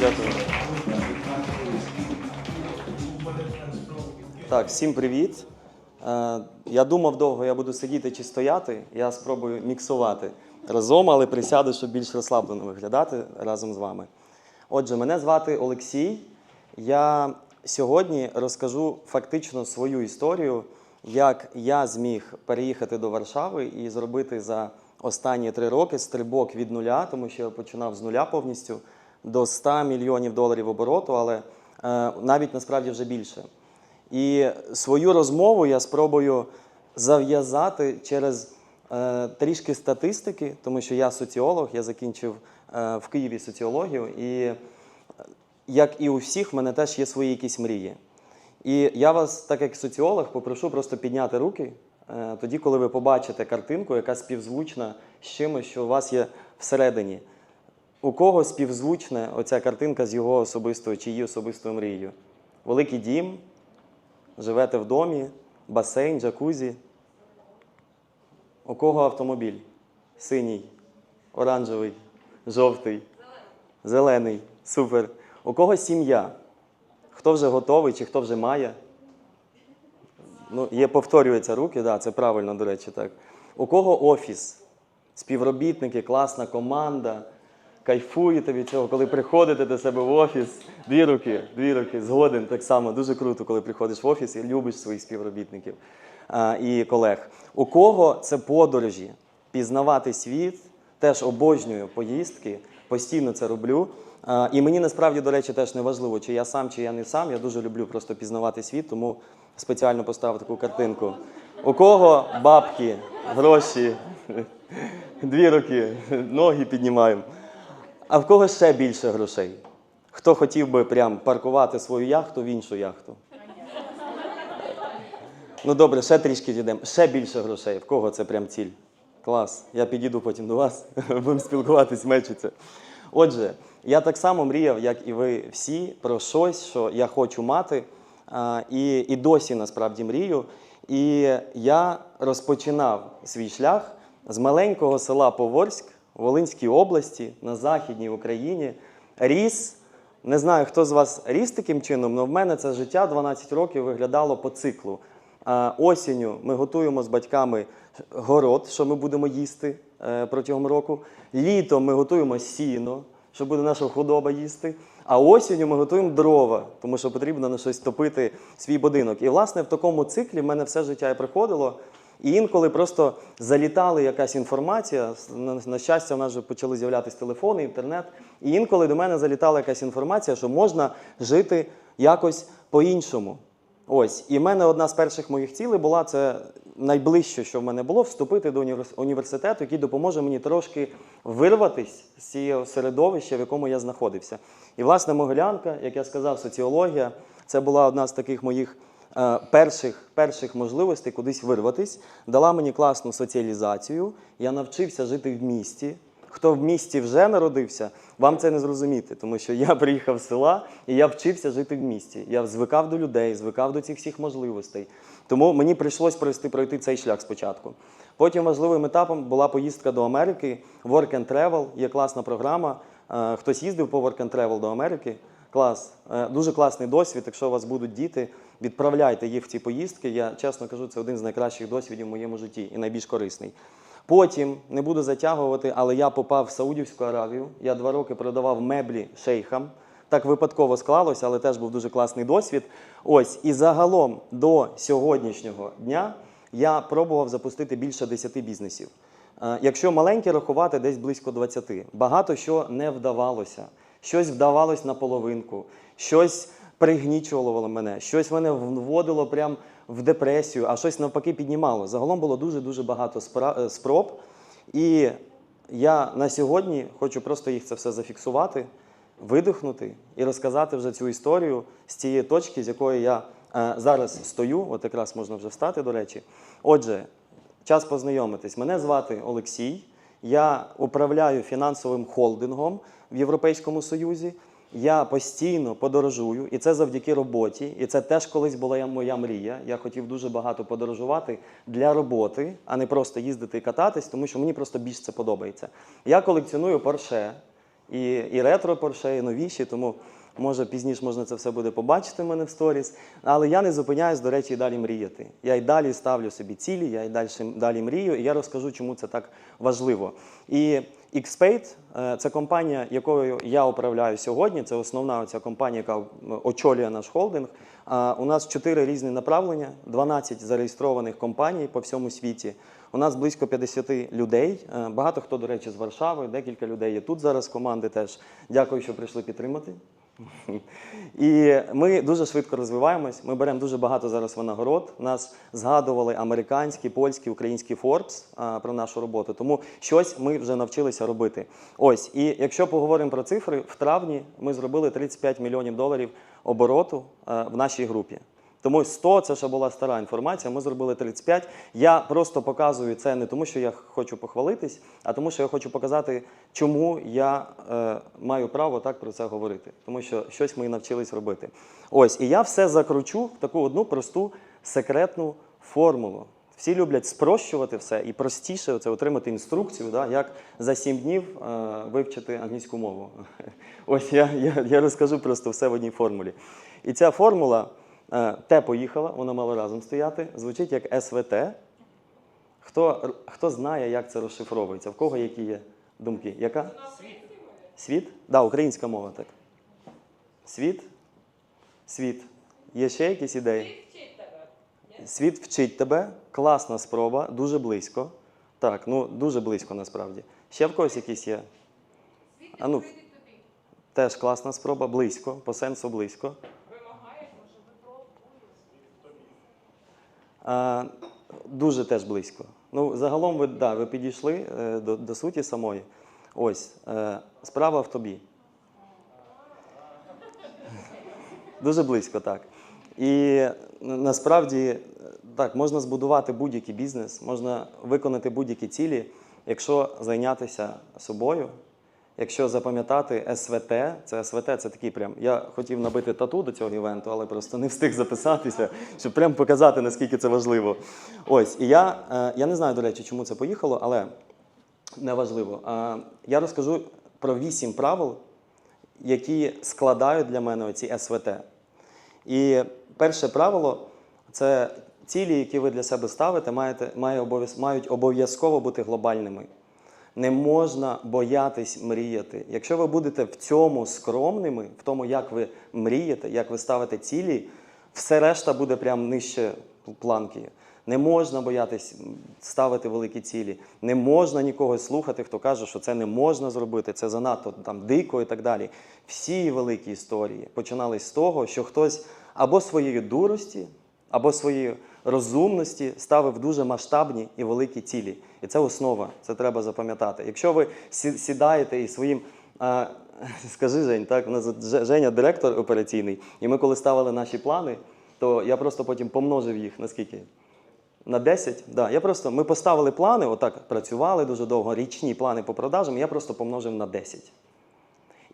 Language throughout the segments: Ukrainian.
Дякую. Так, всім привіт. Е, Я думав довго, я буду сидіти чи стояти. Я спробую міксувати разом, але присяду, щоб більш розслаблено виглядати разом з вами. Отже, мене звати Олексій. Я сьогодні розкажу фактично свою історію, як я зміг переїхати до Варшави і зробити за останні три роки стрибок від нуля, тому що я починав з нуля повністю до 100 мільйонів доларів обороту, але е, навіть насправді вже більше. І свою розмову я спробую зав'язати через е, трішки статистики, тому що я соціолог, я закінчив е, в Києві соціологію, і як і у всіх, в мене теж є свої якісь мрії. І я вас, так як соціолог, попрошу просто підняти руки тоді, коли ви побачите картинку, яка співзвучна з чимось, що у вас є всередині. У кого співзвучна оця картинка з його особистою чи її особистою мрією? Великий дім, живете в домі, басейн, джакузі. У кого автомобіль? Синій, оранжевий, жовтий, зелений. Супер. У кого сім'я? Хто вже готовий чи хто вже має? Ну, є, повторюються руки, да, це правильно, до речі, так. У кого офіс? Співробітники, класна команда. Кайфуєте від цього, коли приходите до себе в офіс. Дві руки, дві руки, згоден. Так само дуже круто, коли приходиш в офіс і любиш своїх співробітників а, і колег. У кого це подорожі? Пізнавати світ, теж обожнюю поїздки, постійно це роблю. А, і мені насправді, до речі, теж не важливо, чи я сам, чи я не сам. Я дуже люблю просто пізнавати світ, тому спеціально поставив таку картинку. У кого бабки, гроші, дві руки, ноги піднімаємо. А в кого ще більше грошей? Хто хотів би прям паркувати свою яхту в іншу яхту? Ну добре, ще трішки дійдемо. Ще більше грошей. В кого це прям ціль? Клас. Я підійду потім до вас, будемо спілкуватись, мечиться. Отже, я так само мріяв, як і ви всі, про щось, що я хочу мати, і, і досі насправді мрію. І я розпочинав свій шлях з маленького села Поворськ в Волинській області на Західній Україні. Ріс. Не знаю, хто з вас ріс таким чином, але в мене це життя 12 років виглядало по циклу. Осінню ми готуємо з батьками город, що ми будемо їсти е, протягом року. Літом ми готуємо сіно, що буде наша худоба їсти. А осінню ми готуємо дрова, тому що потрібно на щось топити свій будинок. І, власне, в такому циклі в мене все життя і приходило. І інколи просто залітала якась інформація. На, щастя, в нас вже почали з'являтися телефони, інтернет. І інколи до мене залітала якась інформація, що можна жити якось по-іншому. Ось, і в мене одна з перших моїх цілей була це найближче, що в мене було, вступити до університету, який допоможе мені трошки вирватися з цього середовища, в якому я знаходився. І, власне, Могилянка, як я сказав, соціологія, це була одна з таких моїх перших, перших можливостей кудись вирватись, дала мені класну соціалізацію. Я навчився жити в місті. Хто в місті вже народився, вам це не зрозуміти, тому що я приїхав з села і я вчився жити в місті. Я звикав до людей, звикав до цих всіх можливостей. Тому мені прийшлось пройти, пройти цей шлях спочатку. Потім важливим етапом була поїздка до Америки. Work and Travel є класна програма. Е, Хтось їздив по Work and Travel до Америки. Клас, Е, дуже класний досвід. Якщо у вас будуть діти, відправляйте їх в ці поїздки. Я чесно кажу, це один з найкращих досвідів в моєму житті і найбільш корисний. Потім не буду затягувати, але я попав в Саудівську Аравію. Я два роки продавав меблі шейхам. Так випадково склалося, але теж був дуже класний досвід. Ось і загалом до сьогоднішнього дня я пробував запустити більше 10 бізнесів. Е, Якщо маленькі рахувати, десь близько 20. Багато що не вдавалося. Щось вдавалось на половинку, щось пригнічувало мене, щось мене вводило прям в депресію, а щось навпаки піднімало. Загалом було дуже-дуже багато е, спроб. І я на сьогодні хочу просто їх це все зафіксувати, видихнути і розказати вже цю історію з цієї точки, з якої я е, зараз стою. От якраз можна вже встати, до речі. Отже, час познайомитись. Мене звати Олексій. Я управляю фінансовим холдингом в Європейському Союзі. Я постійно подорожую, і це завдяки роботі. І це теж колись була моя мрія. Я хотів дуже багато подорожувати для роботи, а не просто їздити і кататись, тому що мені просто більш це подобається. Я колекціоную Порше. І, і ретро Porsche, і новіші, тому може пізніше можна це все буде побачити в мене в сторіс. Але я не зупиняюсь, до речі, і далі мріяти. Я й далі ставлю собі цілі, я й далі, далі мрію, і я розкажу, чому це так важливо. І XPaid е, – це компанія, якою я управляю сьогодні. Це основна ця компанія, яка очолює наш холдинг. У нас чотири різні направлення, 12 зареєстрованих компаній по всьому світі. У нас близько 50 людей. Е, Багато хто, до речі, з Варшави, декілька людей є тут зараз команди теж. Дякую, що прийшли підтримати. І ми дуже швидко розвиваємось. Ми беремо дуже багато зараз винагород. Нас згадували американські, польські, українські Forbes про нашу роботу. Тому щось ми вже навчилися робити. Ось, і якщо поговоримо про цифри, в травні ми зробили 35 мільйонів доларів обороту в нашій групі. Тому 100 це ще була стара інформація. Ми зробили 35. Я просто показую це не тому, що я хочу похвалитись, а тому, що я хочу показати, чому я е, маю право так про це говорити. Тому що щось ми навчились робити. Ось, і я все закручу в таку одну просту секретну формулу. Всі люблять спрощувати все і простіше це отримати інструкцію, да, як за 7 днів е, вивчити англійську мову. Ось я, я, я розкажу просто все в одній формулі. І ця формула. Е, Те поїхала, воно мало разом стояти. Звучить як СВТ. Хто, хто знає, як це розшифровується? В кого які є думки? Яка? Світ? Так, да, українська мова, так. Світ? Світ. Є ще якісь ідеї? Світ вчить тебе. Класна спроба, дуже близько. Так, ну дуже близько насправді. Ще в когось якісь є? Світ А ну, теж класна спроба, близько, по сенсу близько. Дуже теж близько. Ну, загалом ви, да, ви підійшли е, до, до суті самої. Ось, е, справа в тобі. Дуже близько, так. І насправді е, так, можна збудувати будь-який бізнес, можна виконати будь-які цілі, якщо зайнятися собою, якщо запам'ятати СВТ, це СВТ, це такий прям. Я хотів набити тату до цього івенту, але просто не встиг записатися, щоб прям показати, наскільки це важливо. Ось, і я, е, я не знаю, до речі, чому це поїхало, але неважливо. Е, Я розкажу про вісім правил, які складають для мене оці СВТ. І перше правило це цілі, які ви для себе ставите, маєте, має обов'яз- мають обов'язково бути глобальними. Не можна боятись мріяти. Якщо ви будете в цьому скромними, в тому, як ви мрієте, як ви ставите цілі, все решта буде прям нижче планки. Не можна боятись ставити великі цілі. Не можна нікого слухати, хто каже, що це не можна зробити, це занадто там дико і так далі. Всі великі історії починались з того, що хтось або своєю дурості, або своєю розумності ставив дуже масштабні і великі цілі. І це основа, це треба запам'ятати. Якщо ви сідаєте і своїм. А, скажи, Жень, так, у нас Женя директор операційний, і ми коли ставили наші плани, то я просто потім помножив їх на скільки? На 10? Да. Я просто, ми поставили плани, отак працювали дуже довго, річні плани по продажам, я просто помножив на 10.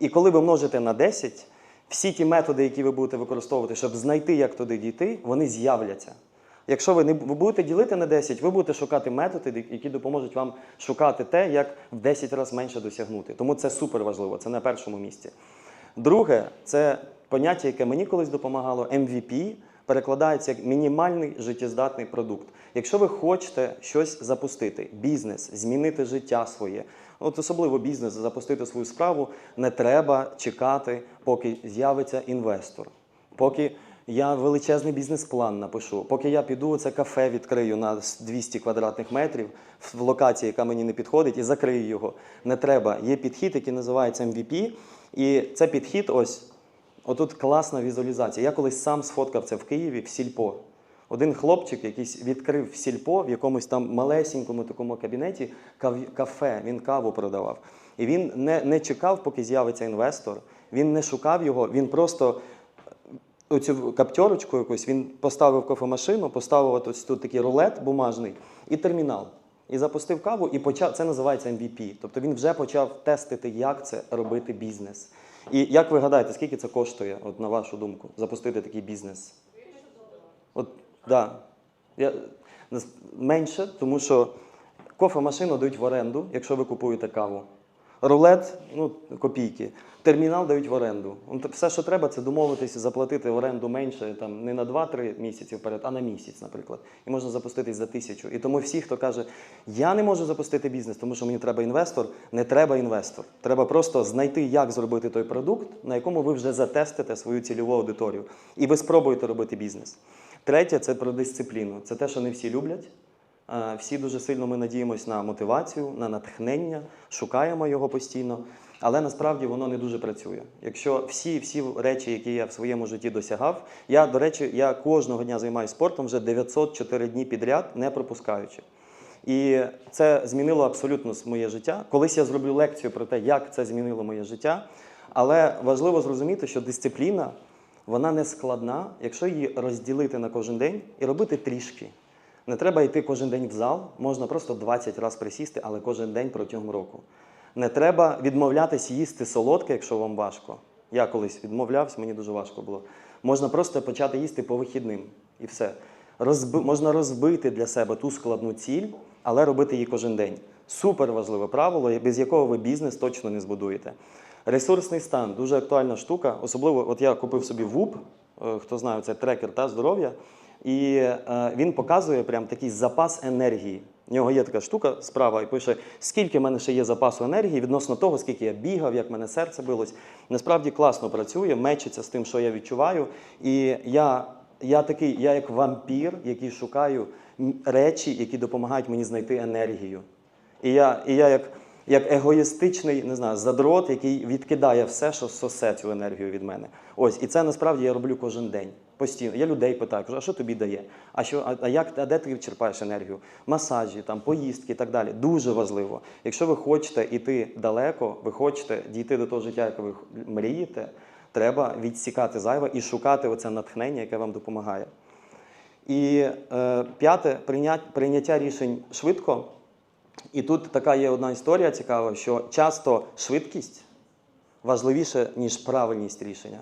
І коли ви множите на 10, всі ті методи, які ви будете використовувати, щоб знайти, як туди дійти, вони з'являться. Якщо ви не ви будете ділити на 10, ви будете шукати методи, які допоможуть вам шукати те, як в 10 разів менше досягнути. Тому це супер важливо, це на першому місці. Друге, це поняття, яке мені колись допомагало, MVP, перекладається як мінімальний життєздатний продукт. Якщо ви хочете щось запустити, бізнес, змінити життя своє, от особливо бізнес, запустити свою справу, не треба чекати, поки з'явиться інвестор. Поки я величезний бізнес-план напишу, поки я піду це кафе відкрию на 200 квадратних метрів в локації, яка мені не підходить, і закрию його. Не треба. Є підхід, який називається MVP, і це підхід ось. Отут класна візуалізація. Я колись сам сфоткав це в Києві в сільпо. Один хлопчик, якийсь відкрив в сільпо в якомусь там малесенькому такому кабінеті кафе, він каву продавав. І він не, не чекав, поки з'явиться інвестор. Він не шукав його, він просто оцю каптерочку якусь, він поставив кофемашину, поставив ось тут такий рулет бумажний і термінал. І запустив каву, і почав це називається MVP. Тобто він вже почав тестити, як це робити бізнес. І як ви гадаєте, скільки це коштує, от на вашу думку, запустити такий бізнес? От, да. Я, менше, тому що кофемашину дають в оренду, якщо ви купуєте каву. Рулет, ну, копійки. Термінал дають в оренду. Ну, Все, що треба, це домовитися, заплатити оренду менше там, не на 2-3 місяці вперед, а на місяць, наприклад. І можна запуститись за тисячу. І тому всі, хто каже, я не можу запустити бізнес, тому що мені треба інвестор, не треба інвестор. Треба просто знайти, як зробити той продукт, на якому ви вже затестите свою цільову аудиторію. І ви спробуєте робити бізнес. Третє це про дисципліну. Це те, що не всі люблять. Е, Всі дуже сильно ми надіємося на мотивацію, на натхнення, шукаємо його постійно, але насправді воно не дуже працює. Якщо всі, всі речі, які я в своєму житті досягав, я, до речі, я кожного дня займаюся спортом вже 904 дні підряд, не пропускаючи. І це змінило абсолютно моє життя. Колись я зроблю лекцію про те, як це змінило моє життя. Але важливо зрозуміти, що дисципліна вона не складна, якщо її розділити на кожен день і робити трішки. Не треба йти кожен день в зал, можна просто 20 разів присісти, але кожен день протягом року. Не треба відмовлятись їсти солодке, якщо вам важко. Я колись відмовлявся, мені дуже важко було. Можна просто почати їсти по вихідним і все. Розби... Можна розбити для себе ту складну ціль, але робити її кожен день. Супер важливе правило, без якого ви бізнес точно не збудуєте. Ресурсний стан дуже актуальна штука. Особливо, от я купив собі ВУП, е, хто знає, це трекер та здоров'я. І е, він показує прям такий запас енергії. У нього є така штука справа, і пише, скільки в мене ще є запасу енергії відносно того, скільки я бігав, як в мене серце билось. Насправді класно працює, мечиться з тим, що я відчуваю. І я, я такий, я як вампір, який шукаю речі, які допомагають мені знайти енергію. І я, і я як, як егоїстичний, не знаю, задрот, який відкидає все, що сосе цю енергію від мене. Ось, і це насправді я роблю кожен день. Постійно. Я людей питаю, кажу, а що тобі дає? А що, а, як а де ти черпаєш енергію? Масажі, там, поїздки і так далі. Дуже важливо. Якщо ви хочете йти далеко, ви хочете дійти до того життя, яке ви мрієте, треба відсікати зайве і шукати оце натхнення, яке вам допомагає. І е, п'яте прийняття рішень швидко. І тут така є одна історія цікава, що часто швидкість важливіше, ніж правильність рішення.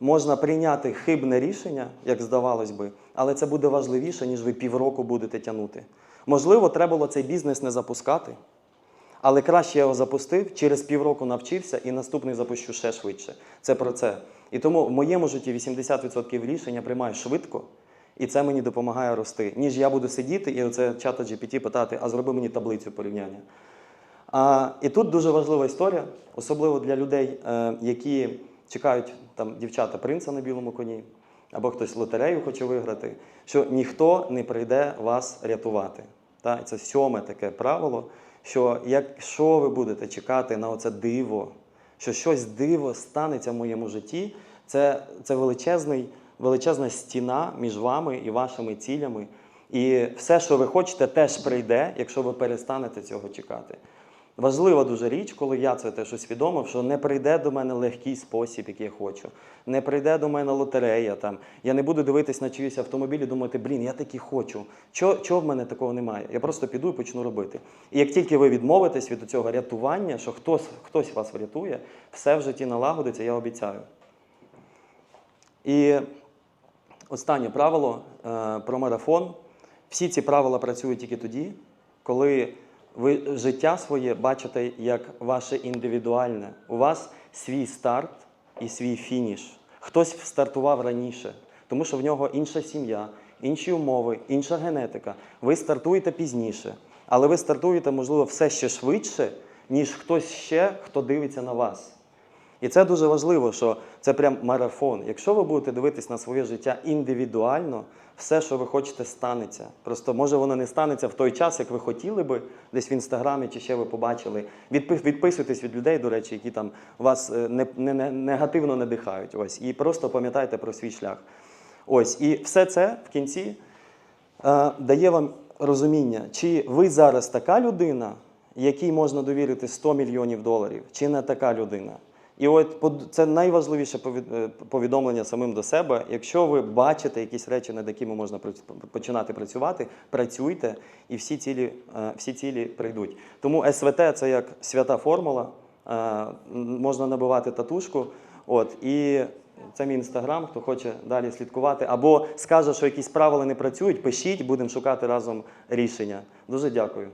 Можна прийняти хибне рішення, як здавалось би, але це буде важливіше, ніж ви півроку будете тягнути. Можливо, треба було цей бізнес не запускати, але краще я його запустив, через півроку навчився і наступний запущу ще швидше. Це про це. І тому в моєму житті 80% рішень я приймаю швидко, і це мені допомагає рости. Ніж я буду сидіти і оце чата GPT питати, а зроби мені таблицю порівняння. А, і тут дуже важлива історія, особливо для людей, е, які чекають там дівчата принца на білому коні, або хтось лотерею хоче виграти, що ніхто не прийде вас рятувати. Та? Це сьоме таке правило, що якщо ви будете чекати на оце диво, що щось диво станеться в моєму житті, це, це величезний, величезна стіна між вами і вашими цілями. І все, що ви хочете, теж прийде, якщо ви перестанете цього чекати. Важлива дуже річ, коли я це теж усвідомив, що не прийде до мене легкий спосіб, який я хочу. Не прийде до мене лотерея. Там. Я не буду дивитись на чиїсь автомобіль і думати, блін, я таки хочу. Чого, чого в мене такого немає? Я просто піду і почну робити. І як тільки ви відмовитесь від цього рятування, що хтось, хтось вас врятує, все в житті налагодиться, я обіцяю. І останнє правило е, про марафон. Всі ці правила працюють тільки тоді, коли ви життя своє бачите як ваше індивідуальне. У вас свій старт і свій фініш. Хтось стартував раніше, тому що в нього інша сім'я, інші умови, інша генетика. Ви стартуєте пізніше, але ви стартуєте, можливо, все ще швидше, ніж хтось ще, хто дивиться на вас. І це дуже важливо, що це прям марафон. Якщо ви будете дивитись на своє життя індивідуально, все, що ви хочете, станеться. Просто може воно не станеться в той час, як ви хотіли би, десь в інстаграмі чи ще ви побачили. Відпи- Відписуйтесь від людей, до речі, які там вас е, не, не, не, негативно надихають. Ось, і просто пам'ятайте про свій шлях. Ось, і все це в кінці е, дає вам розуміння, чи ви зараз така людина, якій можна довірити 100 мільйонів доларів, чи не така людина. І от це найважливіше е, повідомлення самим до себе. Якщо ви бачите якісь речі, над якими можна починати працювати, працюйте, і всі цілі, е, всі цілі прийдуть. Тому СВТ це як свята формула. Е, Можна набивати татушку. От, і це мій інстаграм, хто хоче далі слідкувати. Або скаже, що якісь правила не працюють, пишіть, будемо шукати разом рішення. Дуже дякую.